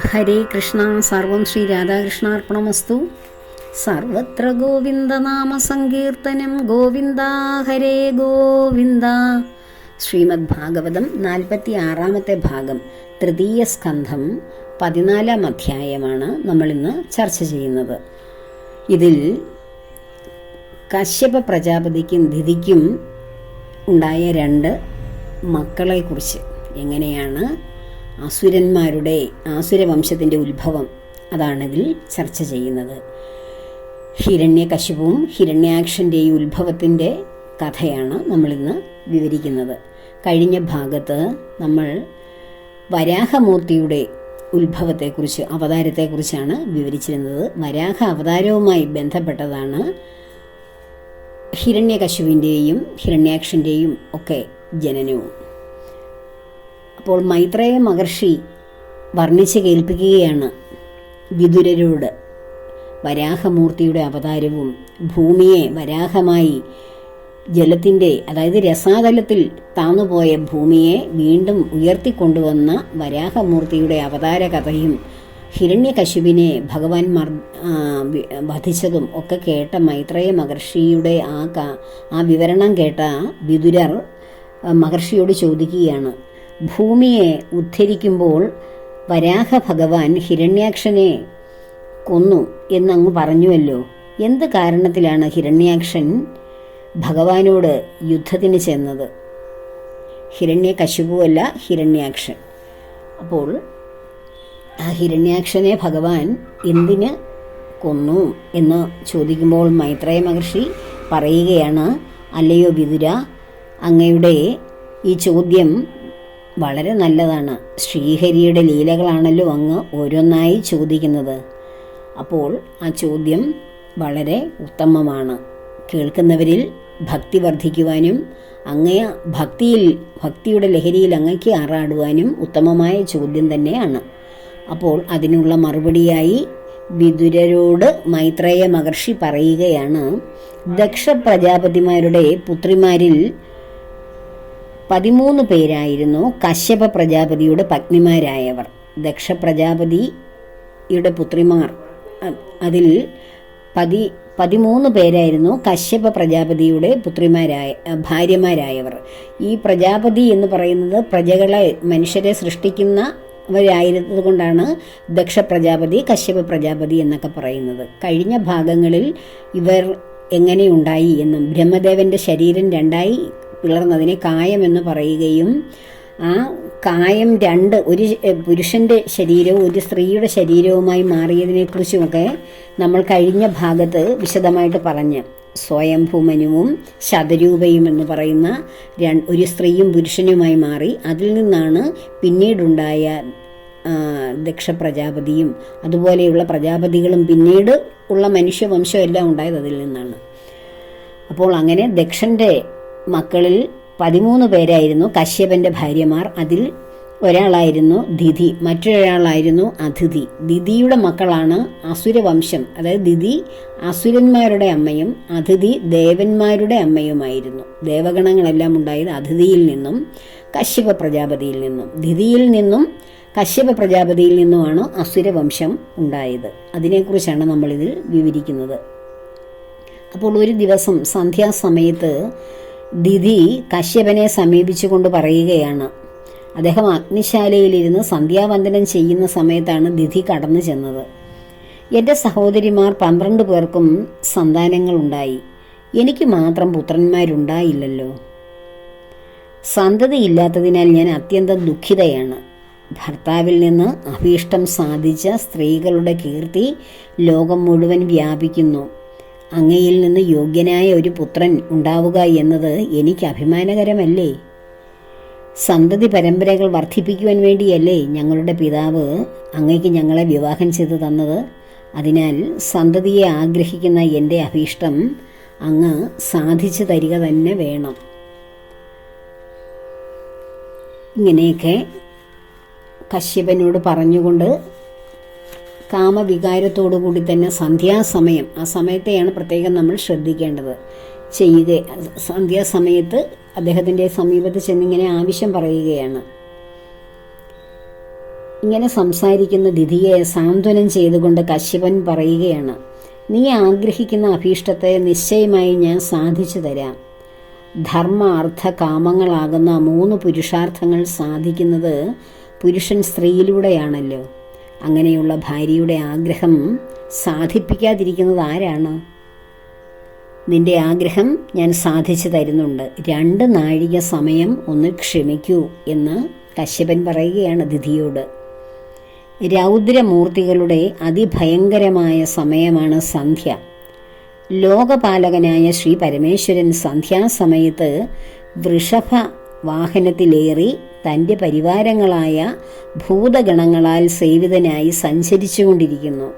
ഹരേ കൃഷ്ണ സർവം ശ്രീ രാധാകൃഷ്ണാർപ്പണമസ്തു. സർവത്ര ഗോവിന്ദനാമ സങ്കീർത്തനം. ഗോവിന്ദ ഹരേ ഗോവിന്ദ. ശ്രീമദ് ഭാഗവതം നാൽപ്പത്തി ആറാമത്തെ ഭാഗം തൃതീയ സ്കന്ധം പതിനാലാം അധ്യായമാണ് നമ്മളിന്ന് ചർച്ച ചെയ്യുന്നത്. ഇതിൽ കശ്യപ പ്രജാപതിക്കും ദിതിക്കും ഉണ്ടായ രണ്ട് മക്കളെക്കുറിച്ച്. എങ്ങനെയാണ് അസുരന്മാരുടെ ആസുരവംശത്തിന്റെ ഉത്ഭവം അതാണിതിൽ ചർച്ച ചെയ്യുന്നത്. ഹിരണ്യകശിപവും ഈ ഉത്ഭവത്തിന്റെ കഥയാണ് നമ്മളിന്ന് വിവരിക്കുന്നത്. കഴിഞ്ഞ ഭാഗത്ത് നമ്മൾ വരാഹമൂർത്തിയുടെ ഉത്ഭവത്തെക്കുറിച്ച് അവതാരത്തെക്കുറിച്ചാണ് വിവരിച്ചിരുന്നത്. വരാഹ അവതാരവുമായി ബന്ധപ്പെട്ടതാണ് ഹിരണ്യകശുവിന്റെയും ഹിരണ്യാക്ഷന്റെയും ഒക്കെ ജനനവും. അപ്പോൾ മൈത്രേയ മഹർഷി വർണിച്ച് കേൾപ്പിക്കുകയാണ് വിതുരരോട് വരാഹമൂർത്തിയുടെ അവതാരവും ഭൂമിയെ വരാഹമായി ജലത്തിന്റെ അതായത് രസാതലത്തിൽ താന്നുപോയ ഭൂമിയെ വീണ്ടും ഉയർത്തിക്കൊണ്ടുവന്ന വരാഹമൂർത്തിയുടെ അവതാര കഥയും ഹിരണ്യകശുവിനെ ഭഗവാൻ മർ വധിച്ചതും ഒക്കെ കേട്ട മൈത്രേയ മഹർഷിയുടെ ആ ആ വിവരണം കേട്ട വിദുരർ മഹർഷിയോട് ചോദിക്കുകയാണ്. ഭൂമിയെ ഉദ്ധരിക്കുമ്പോൾ വരാഹ ഭഗവാൻ ഹിരണ്യാക്ഷനെ കൊന്നു എന്നങ്ങ് പറഞ്ഞുവല്ലോ. എന്ത് കാരണത്തിലാണ് ഹിരണ്യാക്ഷൻ ഭഗവാനോട് യുദ്ധത്തിന് ചെന്നത്? ഹിരണ്യകശുപുവല്ല ഹിരണ്യാക്ഷൻ. അപ്പോൾ ആ ഹിരണ്യാക്ഷനെ ഭഗവാൻ എന്തിന് കൊന്നു എന്ന് ചോദിക്കുമ്പോൾ മൈത്രേയ മഹർഷി പറയുകയാണ് അല്ലയോ വിതുര അങ്ങയുടെ ഈ ചോദ്യം വളരെ നല്ലതാണ്. ശ്രീഹരിയുടെ ലീലകളാണല്ലോ അങ്ങ് ഓരോന്നായി ചോദിക്കുന്നത്. അപ്പോൾ ആ ചോദ്യം വളരെ ഉത്തമമാണ്. കേൾക്കുന്നവരിൽ ഭക്തി വർദ്ധിക്കുവാനും അങ്ങയ ഭക്തിയിൽ ഭക്തിയുടെ ലഹരിയിൽ അങ്ങയ്ക്ക് ആറാടുവാനും ഉത്തമമായ ചോദ്യം തന്നെയാണ്. അപ്പോൾ അതിനുള്ള മറുപടിയായി വിതുരരോട് മൈത്രേയ മഹർഷി പറയുകയാണ് ദക്ഷ പ്രജാപതിമാരുടെ പുത്രിമാരിൽ പതിമൂന്ന് പേരായിരുന്നു കശ്യപ പ്രജാപതിയുടെ പത്നിമാരായവർ. ദക്ഷ പ്രജാപതിയുടെ പുത്രിമാർ അതിൽ പതി പതിമൂന്ന് പേരായിരുന്നു കശ്യപ പ്രജാപതിയുടെ പുത്രിമാരായ ഭാര്യമാരായവർ. ഈ പ്രജാപതി എന്ന് പറയുന്നത് പ്രജകളെ മനുഷ്യരെ സൃഷ്ടിക്കുന്ന വരായിരുന്നത് കൊണ്ടാണ് ദക്ഷ പ്രജാപതി കശ്യപ പ്രജാപതി എന്നൊക്കെ പറയുന്നത്. കഴിഞ്ഞ ഭാഗങ്ങളിൽ ഇവർ എങ്ങനെയുണ്ടായി എന്നും ബ്രഹ്മദേവന്റെ ശരീരം രണ്ടായി പിളർന്നതിനെ കായമെന്ന് പറയുകയും ആ കായം രണ്ട് ഒരു പുരുഷന്റെ ശരീരവും ഒരു സ്ത്രീയുടെ ശരീരവുമായി മാറിയതിനെക്കുറിച്ചുമൊക്കെ നമ്മൾ കഴിഞ്ഞ ഭാഗത്ത് വിശദമായിട്ട് പറഞ്ഞു. സ്വയംഭൂമനുവും ശതരൂപയും എന്ന് പറയുന്ന ഒരു സ്ത്രീയും പുരുഷനുമായി മാറി. അതിൽ നിന്നാണ് പിന്നീടുണ്ടായ ദക്ഷ പ്രജാപതിയും അതുപോലെയുള്ള പ്രജാപതികളും പിന്നീട് ഉള്ള മനുഷ്യവംശം എല്ലാം ഉണ്ടായത് അതിൽ നിന്നാണ്. അപ്പോൾ അങ്ങനെ ദക്ഷന്റെ മക്കളിൽ പതിമൂന്ന് പേരായിരുന്നു കശ്യപന്റെ ഭാര്യമാർ. അതിൽ ഒരാളായിരുന്നു ദിതി മറ്റൊരാളായിരുന്നു അതിഥി. ദിതിയുടെ മക്കളാണ് അസുരവംശം അതായത് ദിതി അസുരന്മാരുടെ അമ്മയും അതിഥി ദേവന്മാരുടെ അമ്മയുമായിരുന്നു. ദേവഗണങ്ങളെല്ലാം ഉണ്ടായത് അതിഥിയിൽ നിന്നും കശ്യപ പ്രജാപതിയിൽ നിന്നും. ദിതിയിൽ നിന്നും കശ്യപ പ്രജാപതിയിൽ നിന്നുമാണ് അസുരവംശം ഉണ്ടായത്. അതിനെക്കുറിച്ചാണ് നമ്മളിതിൽ വിവരിക്കുന്നത്. അപ്പോൾ ഒരു ദിവസം സന്ധ്യാസമയത്ത് ദിതി കശ്യപനെ സമീപിച്ചുകൊണ്ട് പറയുകയാണ്. അദ്ദേഹം അഗ്നിശാലയിലിരുന്ന് സന്ധ്യാവന്ദനം ചെയ്യുന്ന സമയത്താണ് ദിതി കടന്നു ചെന്നത്. എന്റെ സഹോദരിമാർ പന്ത്രണ്ട് പേർക്കും സന്താനങ്ങളുണ്ടായി. എനിക്ക് മാത്രം പുത്രന്മാരുണ്ടായില്ലല്ലോ. സന്തതിയില്ലാത്തതിനാൽ ഞാൻ അത്യന്തം ദുഃഖിതയാണ്. ഭർത്താവിൽ നിന്ന് അഭീഷ്ടം സാധിച്ച സ്ത്രീകളുടെ കീർത്തി ലോകം മുഴുവൻ വ്യാപിക്കുന്നു. അങ്ങയിൽ നിന്ന് യോഗ്യനായ ഒരു പുത്രൻ ഉണ്ടാവുക എന്നത് എനിക്ക് അഭിമാനകരമല്ലേ? സന്തതി പരമ്പരകൾ വർദ്ധിപ്പിക്കുവാൻ വേണ്ടിയല്ലേ ഞങ്ങളുടെ പിതാവ് അങ്ങയ്ക്ക് ഞങ്ങളെ വിവാഹം ചെയ്തു തന്നത്? അതിനാൽ സന്തതിയെ ആഗ്രഹിക്കുന്ന എന്റെ അഭീഷ്ടം അങ്ങ് സാധിച്ചു തരിക തന്നെ വേണം. ഇങ്ങനെയൊക്കെ കശ്യപനോട് പറഞ്ഞുകൊണ്ട് കാമവികാരത്തോടു കൂടി തന്നെ സന്ധ്യാസമയം ആ സമയത്തെയാണ് പ്രത്യേകം നമ്മൾ ശ്രദ്ധിക്കേണ്ടത്. ചെയ്യുക സന്ധ്യാസമയത്ത് അദ്ദേഹത്തിന്റെ സമീപത്ത് ചെന്നിങ്ങനെ ആവശ്യം പറയുകയാണ്. ഇങ്ങനെ സംസാരിക്കുന്ന ദിധിയെ സാന്ത്വനം ചെയ്തുകൊണ്ട് കശ്യപൻ പറയുകയാണ് നീ ആഗ്രഹിക്കുന്ന അഭീഷ്ടത്തെ നിശ്ചയമായി ഞാൻ സാധിച്ചു തരാം. ധർമ്മ അർത്ഥ കാമങ്ങളാകുന്ന മൂന്ന് പുരുഷാർത്ഥങ്ങൾ സാധിക്കുന്നത് പുരുഷൻ സ്ത്രീയിലൂടെയാണല്ലോ. അങ്ങനെയുള്ള ഭാര്യയുടെ ആഗ്രഹം സാധിപ്പിക്കാതിരിക്കുന്നത് ആരാണ്? നിന്റെ ആഗ്രഹം ഞാൻ സാധിച്ചു തരുന്നുണ്ട്. രണ്ട് നാഴിക സമയം ഒന്ന് ക്ഷമിക്കൂ എന്ന് കശ്യപൻ പറയുകയാണ് ദിതിയോട് രൗദ്രമൂർത്തികളുടെ അതിഭയങ്കരമായ സമയമാണ് സന്ധ്യ. ലോകപാലകനായ ശ്രീ പരമേശ്വരൻ സന്ധ്യാസമയത്ത് വൃഷഭ വാഹനത്തിലേറി തന്റെ പരിവാരങ്ങളായ ഭൂതഗണങ്ങളാൽ സേവിതനായി സഞ്ചരിച്ചുകൊണ്ടിരിക്കുന്നു.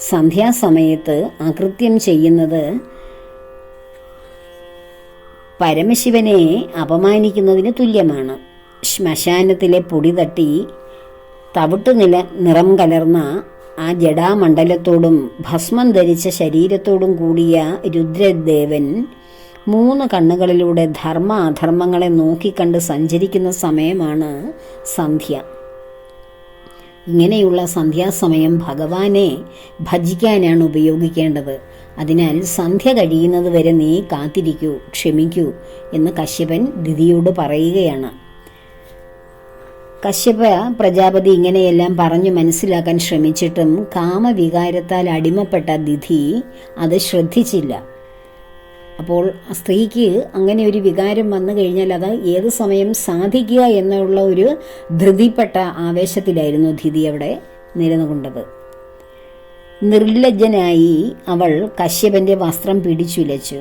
സന്ധ്യാസമയത്ത് അകൃത്യം ചെയ്യുന്നത് പരമശിവനെ അപമാനിക്കുന്നതിന് തുല്യമാണ്. ശ്മശാനത്തിലെ പൊടി തട്ടി തവിട്ട് നില നിറം കലർന്ന ആ ജഡാമണ്ഡലത്തോടും ഭസ്മം ധരിച്ച ശരീരത്തോടും കൂടിയ രുദ്രദേവൻ മൂന്ന് കണ്ണുകളിലൂടെ ധർമ്മ അധർമ്മങ്ങളെ നോക്കിക്കണ്ട് സഞ്ചരിക്കുന്ന സമയമാണ് സന്ധ്യ. ഇങ്ങനെയുള്ള സന്ധ്യാസമയം ഭഗവാനെ ഭജിക്കാനാണ് ഉപയോഗിക്കേണ്ടത്. അതിനാൽ സന്ധ്യ കഴിയുന്നത് വരെ നീ കാത്തിരിക്കൂ ക്ഷമിക്കൂ എന്ന് കശ്യപൻ ദിതിയോട് പറയുകയാണ്. കശ്യപ പ്രജാപതി ഇങ്ങനെയെല്ലാം പറഞ്ഞു മനസ്സിലാക്കാൻ ശ്രമിച്ചിട്ടും കാമവികാരത്താൽ അടിമപ്പെട്ട ദിധി അത് ശ്രദ്ധിച്ചില്ല. അപ്പോൾ സ്ത്രീക്ക് അങ്ങനെ ഒരു വികാരം വന്നു കഴിഞ്ഞാൽ അത് ഏത് സമയം സാധിക്കുക എന്നുള്ള ഒരു ധൃതിപ്പെട്ട ആവേശത്തിലായിരുന്നു ധിതി അവിടെ നിരന്നുകൊണ്ടത് നിർലജ്ജനായി അവൾ കശ്യപന്റെ വസ്ത്രം പിടിച്ചുലച്ചു.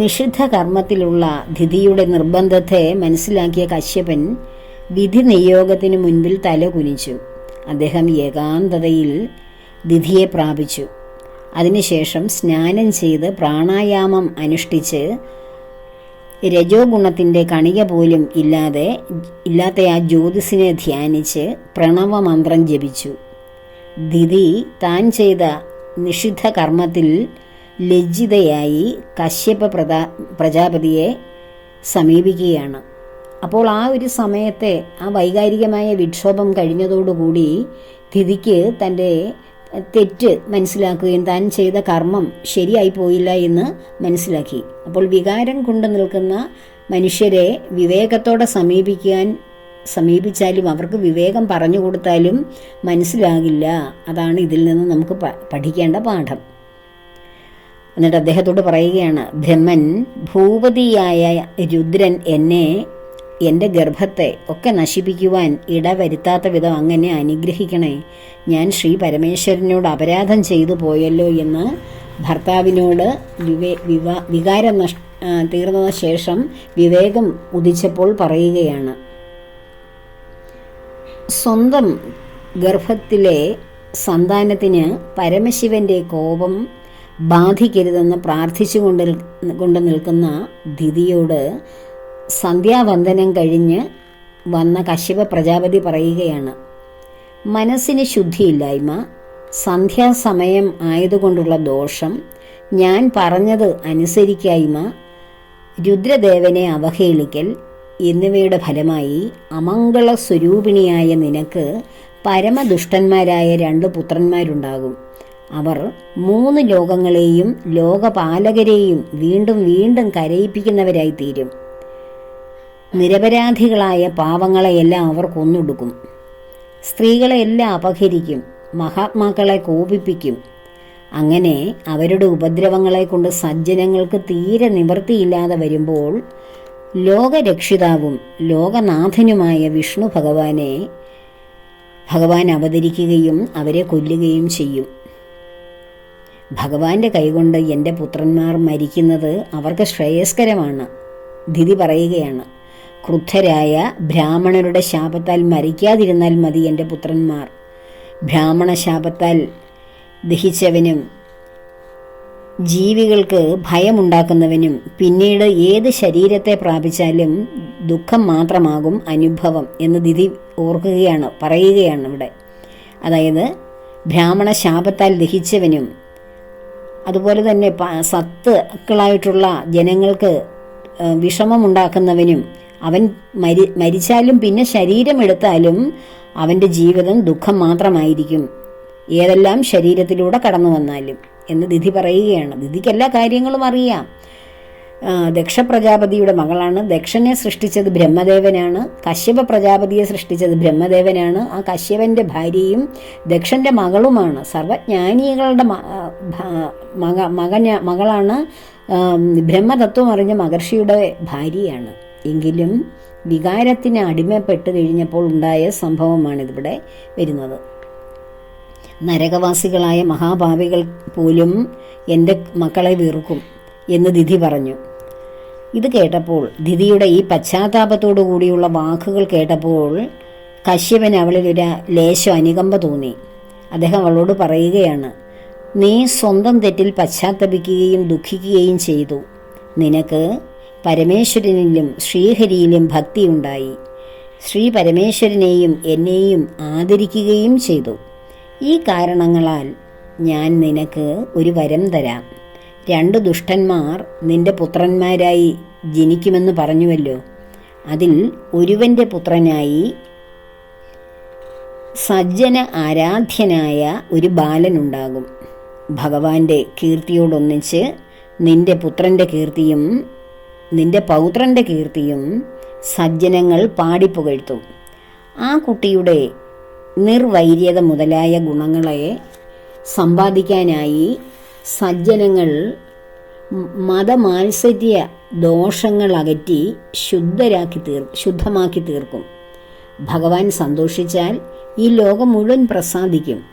നിഷിദ്ധ കർമ്മത്തിലുള്ള ധിതിയുടെ നിർബന്ധത്തെ മനസ്സിലാക്കിയ കശ്യപൻ വിധി നിയോഗത്തിന് മുൻപിൽ തല കുനിച്ചു. അദ്ദേഹം ഏകാന്തതയിൽ ദിധിയെ പ്രാപിച്ചു. അതിനുശേഷം സ്നാനം ചെയ്ത് പ്രാണായാമം അനുഷ്ഠിച്ച് രജോ ഗുണത്തിന്റെ കണിക പോലും ഇല്ലാതെ ഇല്ലാത്ത ആ ജ്യോതിസിനെ ധ്യാനിച്ച് പ്രണവമന്ത്രം ജപിച്ചു. ദിതി താൻ ചെയ്ത നിഷിദ്ധ കർമ്മത്തിൽ ലജ്ജിതയായി കശ്യപ പ്രതാ പ്രജാപതിയെ സമീപിക്കുകയാണ്. അപ്പോൾ ആ ഒരു സമയത്തെ ആ വൈകാരികമായ വിക്ഷോഭം കഴിഞ്ഞതോടുകൂടി തിഥിക്ക് തന്റെ തെറ്റ് മനസ്സിലാക്കുകയും താൻ ചെയ്ത കർമ്മം ശരിയായി പോയില്ല എന്ന് മനസ്സിലാക്കി. അപ്പോൾ വികാരം കൊണ്ട് നിൽക്കുന്ന മനുഷ്യരെ വിവേകത്തോടെ സമീപിക്കാൻ സമീപിച്ചാലും അവർക്ക് വിവേകം പറഞ്ഞു കൊടുത്താലും മനസ്സിലാകില്ല. അതാണ് ഇതിൽ നിന്ന് നമുക്ക് പഠിക്കേണ്ട പാഠം. എന്നിട്ട് അദ്ദേഹത്തോട് പറയുകയാണ് ഭ്രമൻ ഭൂപതിയായ രുദ്രൻ എന്നെ എന്റെ ഗർഭത്തെ ഒക്കെ നശിപ്പിക്കുവാൻ ഇടവരുത്താത്ത വിധം അങ്ങനെ അനുഗ്രഹിക്കണേ. ഞാൻ ശ്രീ പരമേശ്വരനോട് അപരാധം ചെയ്തു പോയല്ലോ എന്ന് ഭർത്താവിനോട് വിവേ വിവാ വികാരം നഷ് ശേഷം വിവേകം ഉദിച്ചപ്പോൾ പറയുകയാണ്. സ്വന്തം ഗർഭത്തിലെ സന്താനത്തിന് പരമശിവന്റെ കോപം ബാധിക്കരുതെന്ന് പ്രാർത്ഥിച്ചു കൊണ്ട് നിൽക്കുന്ന ദിതിയോട് സന്ധ്യാവന്ദനം കഴിഞ്ഞ് വന്ന കശ്യപ പ്രജാപതി പറയുകയാണ് മനസ്സിന് ശുദ്ധിയില്ലായ്മ സന്ധ്യാസമയം ആയതുകൊണ്ടുള്ള ദോഷം ഞാൻ പറഞ്ഞത് അനുസരിക്കായ്മ രുദ്രദേവനെ അവഹേളിക്കൽ എന്നിവയുടെ ഫലമായി അമംഗള സ്വരൂപിണിയായ നിനക്ക് പരമദുഷ്ടന്മാരായ രണ്ട് പുത്രന്മാരുണ്ടാകും. അവർ മൂന്ന് ലോകങ്ങളെയും ലോകപാലകരെയും വീണ്ടും വീണ്ടും കരയിപ്പിക്കുന്നവരായി തീരും നിരപരാധികളായ പാവങ്ങളെയെല്ലാം അവർ കൊന്നൊടുക്കും സ്ത്രീകളെയെല്ലാം അപഹരിക്കും മഹാത്മാക്കളെ കോപിപ്പിക്കും. അങ്ങനെ അവരുടെ ഉപദ്രവങ്ങളെ കൊണ്ട് സജ്ജനങ്ങൾക്ക് തീരെ നിവൃത്തിയില്ലാതെ വരുമ്പോൾ ലോകരക്ഷിതാവും ലോകനാഥനുമായ വിഷ്ണു ഭഗവാനെ ഭഗവാൻ അവതരിക്കുകയും അവരെ കൊല്ലുകയും ചെയ്യും. ഭഗവാന്റെ കൈകൊണ്ട് എന്റെ പുത്രന്മാർ മരിക്കുന്നത് അവർക്ക് ശ്രേയസ്കരമാണ്. ധിതി പറയുകയാണ്. ക്രുദ്ധരായ ബ്രാഹ്മണരുടെ ശാപത്താൽ മരിക്കാതിരുന്നാൽ മതി എന്റെ പുത്രന്മാർ. ബ്രാഹ്മണ ശാപത്താൽ ദഹിച്ചവനും ജീവികൾക്ക് ഭയമുണ്ടാക്കുന്നവനും പിന്നീട് ഏത് ശരീരത്തെ പ്രാപിച്ചാലും ദുഃഖം മാത്രമാകും അനുഭവം എന്ന് ദിതി ഓർക്കുകയാണ് പറയുകയാണ് ഇവിടെ. അതായത് ബ്രാഹ്മണ ശാപത്താൽ ദഹിച്ചവനും അതുപോലെ തന്നെ സത്തുക്കളായിട്ടുള്ള ജനങ്ങൾക്ക് വിഷമമുണ്ടാക്കുന്നവനും അവൻ മരി മരിച്ചാലും പിന്നെ ശരീരം എടുത്താലും അവന്റെ ജീവിതം ദുഃഖം മാത്രമായിരിക്കും. ഏതെല്ലാം ശരീരത്തിലൂടെ കടന്നു വന്നാലും എന്ന് ദിതി പറയുകയാണ്. ദിതിക്ക് എല്ലാ കാര്യങ്ങളും അറിയാം. ദക്ഷ പ്രജാപതിയുടെ മകളാണ്. ദക്ഷനെ സൃഷ്ടിച്ചത് ബ്രഹ്മദേവനാണ്. കശ്യപ പ്രജാപതിയെ സൃഷ്ടിച്ചത് ബ്രഹ്മദേവനാണ്. ആ കശ്യപന്റെ ഭാര്യയും ദക്ഷന്റെ മകളുമാണ്. സർവജ്ഞാനികളുടെ മക മകളാണ് ബ്രഹ്മതത്വം അറിഞ്ഞ മഹർഷിയുടെ ഭാര്യയാണ്. എങ്കിലും വികാരത്തിന് അടിമപ്പെട്ട് കഴിഞ്ഞപ്പോൾ ഉണ്ടായ സംഭവമാണിതിവിടെ വരുന്നത്. നരകവാസികളായ മഹാഭാവികൾ പോലും എന്റെ മക്കളെ വെറുക്കും എന്ന് ദിധി പറഞ്ഞു. ഇത് കേട്ടപ്പോൾ ദിധിയുടെ ഈ പശ്ചാത്താപത്തോടു കൂടിയുള്ള വാക്കുകൾ കേട്ടപ്പോൾ കശ്യപൻ അവളിൽ ഒരു ലേശം അനുകമ്പ തോന്നി. അദ്ദേഹം അവളോട് പറയുകയാണ് നീ സ്വന്തം തെറ്റിൽ പശ്ചാത്തപിക്കുകയും ദുഃഖിക്കുകയും ചെയ്തു. നിനക്ക് പരമേശ്വരനിലും ശ്രീഹരിയിലും ഭക്തിയുണ്ടായി. ശ്രീ പരമേശ്വരനെയും എന്നെയും ആദരിക്കുകയും ചെയ്തു. ഈ കാരണങ്ങളാൽ ഞാൻ നിനക്ക് ഒരു വരം തരാം. രണ്ട് ദുഷ്ടന്മാർ നിന്റെ പുത്രന്മാരായി ജനിക്കുമെന്ന് പറഞ്ഞുവല്ലോ. അതിൽ ഒരുവന്റെ പുത്രനായി സജ്ജന ആരാധ്യനായ ഒരു ബാലനുണ്ടാകും. ഭഗവാന്റെ കീർത്തിയോടൊന്നിച്ച് നിന്റെ പുത്രന്റെ കീർത്തിയും നിന്റെ പൗത്രന്റെ കീർത്തിയും സജ്ജനങ്ങൾ പാടിപ്പുകഴ്ത്തും. ആ കുട്ടിയുടെ നിർവൈര്യത മുതലായ ഗുണങ്ങളെ സമ്പാദിക്കാനായി സജ്ജനങ്ങൾ മതമാത്സര്യ ദോഷങ്ങൾ അകറ്റി ശുദ്ധരാക്കി തീർ ശുദ്ധമാക്കി തീർക്കും. ഭഗവാൻ സന്തോഷിച്ചാൽ ഈ ലോകം മുഴുവൻ പ്രസാദിക്കും.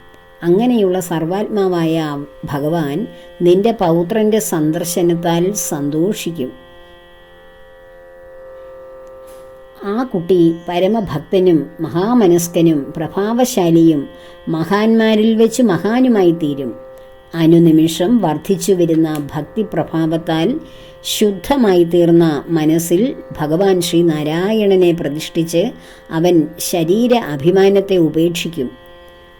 അങ്ങനെയുള്ള സർവാത്മാവായ ഭഗവാൻ നിന്റെ പൗത്രന്റെ സന്ദർശനത്താൽ സന്തോഷിക്കും. ആ കുട്ടി പരമഭക്തനും മഹാമനസ്കനും പ്രഭാവശാലിയും മഹാന്മാരിൽ വെച്ച് മഹാനുമായി തീരും അനുനിമിഷം വർദ്ധിച്ചു വരുന്ന ഭക്തിപ്രഭാവത്താൽ ശുദ്ധമായി തീർന്ന മനസ്സിൽ ഭഗവാൻ ശ്രീനാരായണനെ പ്രതിഷ്ഠിച്ച് അവൻ ശരീര അഭിമാനത്തെ ഉപേക്ഷിക്കും.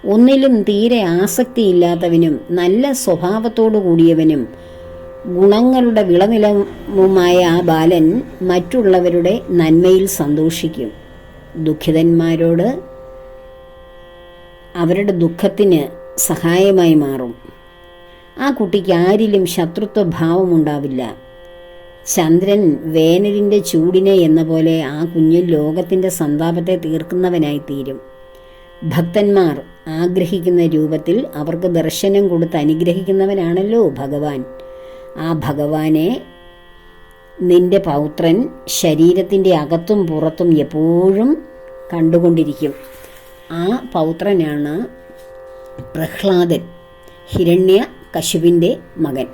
ഒന്നിലും തീരെ ആസക്തിയില്ലാത്തവനും നല്ല സ്വഭാവത്തോടു കൂടിയവനും ഗുണങ്ങളുടെ വിളനിലവുമായ ആ ബാലൻ മറ്റുള്ളവരുടെ നന്മയിൽ സന്തോഷിക്കും. ദുഃഖിതന്മാരോട് അവരുടെ ദുഃഖത്തിന് സഹായമായി മാറും. ആ കുട്ടിക്ക് ആരിലും ശത്രുത്വ ഭാവമുണ്ടാവില്ല ചന്ദ്രൻ വേനലിന്റെ ചൂടിനെ എന്ന പോലെ ആ കുഞ്ഞ് ലോകത്തിന്റെ സന്താപത്തെ തീർക്കുന്നവനായി തീരും. ഭക്തന്മാർ ആഗ്രഹിക്കുന്ന രൂപത്തിൽ അവർക്ക് ദർശനം കൊടുത്ത് അനുഗ്രഹിക്കുന്നവനാണല്ലോ ഭഗവാൻ. ആ ഭഗവാനെ നിന്റെ പൗത്രൻ ശരീരത്തിന്റെ അകത്തും പുറത്തും എപ്പോഴും കണ്ടുകൊണ്ടിരിക്കും. ആ പൗത്രനാണ് പ്രഹ്ലാദൻ ഹിരണ്യ കശുവിന്റെ മകൻ.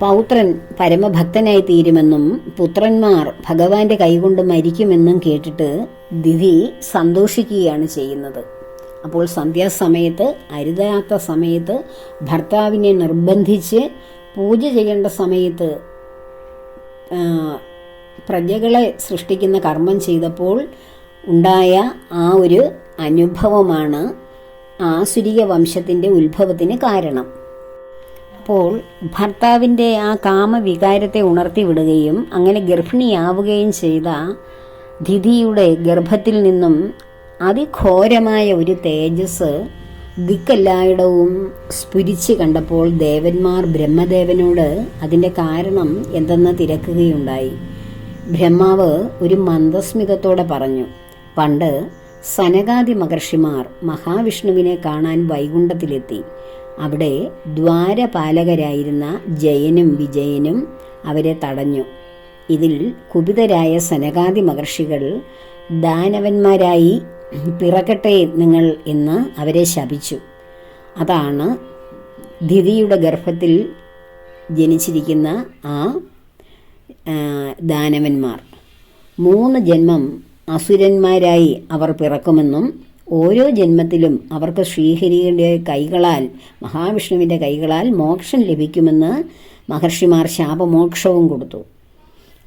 പൗത്രൻ പരമഭക്തനായി തീരുമെന്നും പുത്രന്മാർ ഭഗവാന്റെ കൈകൊണ്ട് മരിക്കുമെന്നും കേട്ടിട്ട് ദിതി സന്തോഷിക്കുകയാണ് ചെയ്യുന്നത്. അപ്പോൾ സന്ധ്യാസമയത്ത് അരുതാത്ത സമയത്ത് ഭർത്താവിനെ നിർബന്ധിച്ച് പൂജ ചെയ്യേണ്ട സമയത്ത് പ്രജകളെ സൃഷ്ടിക്കുന്ന കർമ്മം ചെയ്തപ്പോൾ ഉണ്ടായ ആ ഒരു അനുഭവമാണ് ആസുരിക വംശത്തിന്റെ ഉത്ഭവത്തിന് കാരണം. അപ്പോൾ ഭർത്താവിന്റെ ആ കാമവികാരത്തെ ഉണർത്തി വിടുകയും അങ്ങനെ ഗർഭിണിയാവുകയും ചെയ്ത ദിതിയുടെ ഗർഭത്തിൽ നിന്നും അതിഘോരമായ ഒരു തേജസ് ദിക്കെല്ലായിടവും സ്ഫുരിച്ച് കണ്ടപ്പോൾ ദേവന്മാർ ബ്രഹ്മദേവനോട് അതിന്റെ കാരണം എന്തെന്ന് തിരക്കുകയുണ്ടായി. ബ്രഹ്മാവ് ഒരു മന്ദസ്മിതത്തോടെ പറഞ്ഞു പണ്ട് സനകാദി മഹർഷിമാർ മഹാവിഷ്ണുവിനെ കാണാൻ വൈകുണ്ഠത്തിലെത്തി. അവിടെ ദ്വാരപാലകരായിരുന്ന ജയനും വിജയനും അവരെ തടഞ്ഞു. ഇതിൽ കുപിതരായ സനകാദി മഹർഷികൾ ദാനവന്മാരായി പിറക്കട്ടെ നിങ്ങൾ എന്ന് അവരെ ശപിച്ചു. അതാണ് ദിതിയുടെ ഗർഭത്തിൽ ജനിച്ചിരിക്കുന്ന ആ, ദാനവന്മാർ. മൂന്ന് ജന്മം അസുരന്മാരായി അവർ പിറക്കുമെന്നും ഓരോ ജന്മത്തിലും അവർക്ക് ശ്രീഹരിയുടെ കൈകളാൽ മഹാവിഷ്ണുവിന്റെ കൈകളാൽ മോക്ഷം ലഭിക്കുമെന്ന് മഹർഷിമാർ ശാപമോക്ഷവും കൊടുത്തു.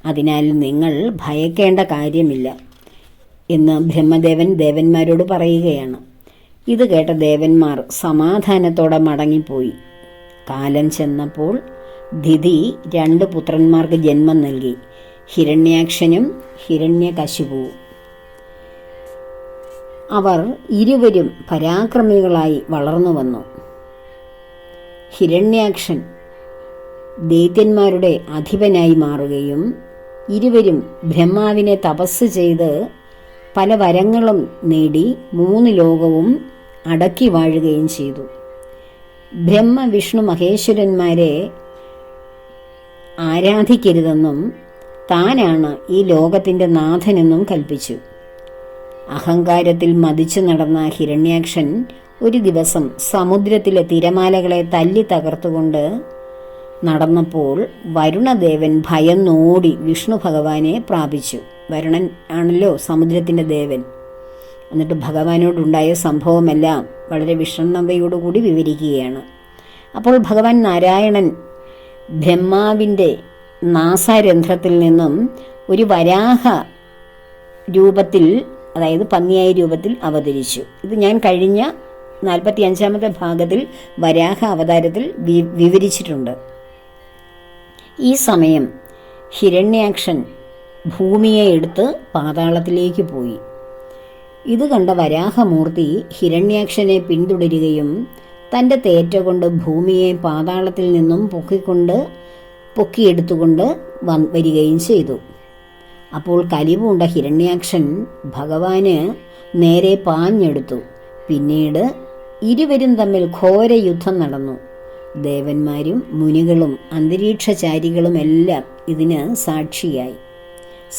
അതിനാൽ നിങ്ങൾ ഭയക്കേണ്ട കാര്യമില്ല. എന്ന് ബ്രഹ്മദേവൻ ദേവന്മാരോട് പറയുകയാണ്. ഇത് കേട്ട ദേവന്മാർ സമാധാനത്തോടെ മടങ്ങിപ്പോയി. കാലം ചെന്നപ്പോൾ ദിതി രണ്ട് പുത്രന്മാർക്ക് ജന്മം നൽകി. ഹിരണ്യാക്ഷനും ഹിരണ്യകശിപുവും അവർ ഇരുവരും പരാക്രമികളായി വളർന്നു വന്നു. ഹിരണ്യാക്ഷൻ ദൈത്യന്മാരുടെ അധിപനായി മാറുകയും ഇരുവരും ബ്രഹ്മാവിനെ തപസ് ചെയ്ത് പല വരങ്ങളും നേടി മൂന്ന് ലോകവും അടക്കി വാഴുകയും ചെയ്തു. ബ്രഹ്മ വിഷ്ണു മഹേശ്വരന്മാരെ ആരാധിക്കരുതെന്നും താനാണ് ഈ ലോകത്തിന്റെ നാഥനെന്നും കൽപ്പിച്ചു. അഹങ്കാരത്തിൽ മതിച്ചു നടന്ന ഹിരണ്യാക്ഷൻ ഒരു ദിവസം സമുദ്രത്തിലെ തിരമാലകളെ തല്ലി തകർത്തുകൊണ്ട് നടന്നപ്പോൾ വരുണദേവൻ ഭയന്നോടി വിഷ്ണു ഭഗവാനെ പ്രാപിച്ചു. വരുണൻ ആണല്ലോ സമുദ്രത്തിന്റെ ദേവൻ. എന്നിട്ട് ഭഗവാനോടുണ്ടായ സംഭവമെല്ലാം വളരെ വിഷണ്ണതയോടുകൂടി വിവരിക്കുകയാണ്. അപ്പോൾ ഭഗവാൻ നാരായണൻ ബ്രഹ്മാവിന്റെ നാസാരന്ധ്രത്തിൽ നിന്നും ഒരു വരാഹ രൂപത്തിൽ അതായത് പന്നിയായ രൂപത്തിൽ അവതരിച്ചു. ഇത് ഞാൻ കഴിഞ്ഞ നാൽപ്പത്തി അഞ്ചാമത്തെ ഭാഗത്തിൽ വരാഹ അവതാരത്തിൽ വിവരിച്ചിട്ടുണ്ട്. ഈ സമയം ഹിരണ്യാക്ഷൻ ഭൂമിയെ എടുത്ത് പാതാളത്തിലേക്ക് പോയി. ഇത് കണ്ട വരാഹമൂർത്തി ഹിരണ്യാക്ഷനെ പിന്തുടരുകയും തന്റെ തേറ്റ കൊണ്ട് ഭൂമിയെ പാതാളത്തിൽ നിന്നും പൊക്കിക്കൊണ്ട് പൊക്കിയെടുത്തുകൊണ്ട് വരികയും ചെയ്തു. അപ്പോൾ കലിവുണ്ട ഹിരണ്യാക്ഷൻ ഭഗവാന് നേരെ പാഞ്ഞെടുത്തു. പിന്നീട് ഇരുവരും തമ്മിൽ ഘോര യുദ്ധം നടന്നു. ദേവന്മാരും മുനികളും അന്തരീക്ഷചാരികളും എല്ലാം ഇതിന് സാക്ഷിയായി.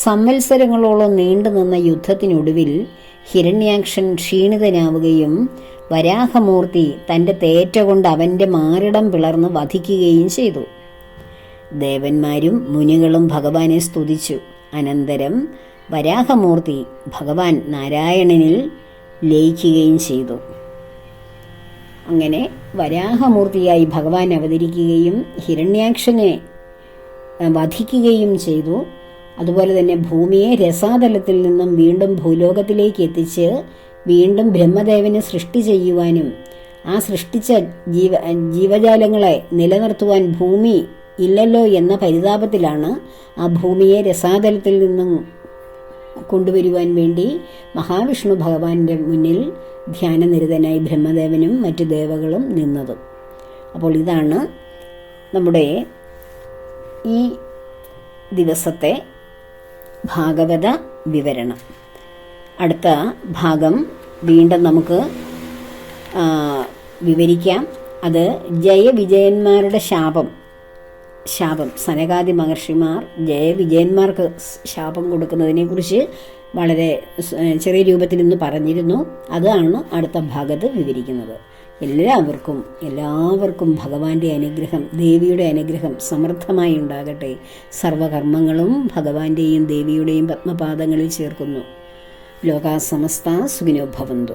സംവത്സരങ്ങളോളം നീണ്ടുനിന്ന യുദ്ധത്തിനൊടുവിൽ ഹിരണ്യാക്ഷൻ ക്ഷീണിതനാവുകയും വരാഹമൂർത്തി തന്റെ തേറ്റ കൊണ്ട് അവന്റെ മാറിടം പിളർന്ന് വധിക്കുകയും ചെയ്തു. ദേവന്മാരും മുനികളും ഭഗവാനെ സ്തുതിച്ചു. അനന്തരം വരാഹമൂർത്തി ഭഗവാൻ നാരായണനിൽ ലയിക്കുകയും ചെയ്തു. അങ്ങനെ വരാഹമൂർത്തിയായി ഭഗവാൻ അവതരിക്കുകയും ഹിരണ്യാക്ഷനെ വധിക്കുകയും ചെയ്തു. അതുപോലെ തന്നെ ഭൂമിയെ രസാതലത്തിൽ നിന്നും വീണ്ടും ഭൂലോകത്തിലേക്ക് എത്തിച്ച് വീണ്ടും ബ്രഹ്മദേവനെ സൃഷ്ടി ചെയ്യുവാനും ആ സൃഷ്ടിച്ച ജീവ ജീവജാലങ്ങളെ നിലനിർത്തുവാൻ ഭൂമി ഇല്ലല്ലോ എന്ന പരിതാപത്തിലാണ് ആ ഭൂമിയെ രസാതലത്തിൽ നിന്നും കൊണ്ടുവരുവാൻ വേണ്ടി മഹാവിഷ്ണു ഭഗവാന്റെ മുന്നിൽ ധ്യാനനിരതനായി ബ്രഹ്മദേവനും മറ്റു ദേവകളും നിന്നത്. അപ്പോൾ ഇതാണ് നമ്മുടെ ഈ ദിവസത്തെ ഭാഗവത വിവരണം. അടുത്ത ഭാഗം വീണ്ടും നമുക്ക് വിവരിക്കാം. അത് ജയവിജയന്മാരുടെ ശാപം. ശാപം. സനകാദി മഹർഷിമാർ ജയവിജയന്മാർക്ക് ശാപം കൊടുക്കുന്നതിനെക്കുറിച്ച് വളരെ ചെറിയ രൂപത്തിൽ ഇന്ന് പറഞ്ഞിരുന്നു. അതാണ് അടുത്ത ഭാഗത്ത് വിവരിക്കുന്നത്. എല്ലാവർക്കും എല്ലാവർക്കും ഭഗവാന്റെ അനുഗ്രഹം ദേവിയുടെ അനുഗ്രഹം സമൃദ്ധമായി ഉണ്ടാകട്ടെ. സർവകർമ്മങ്ങളും ഭഗവാന്റെയും ദേവിയുടെയും പത്മപാദങ്ങളിൽ ചേർക്കുന്നു. ലോകാസമസ്ത സുഖിനോ ഭവന്തു.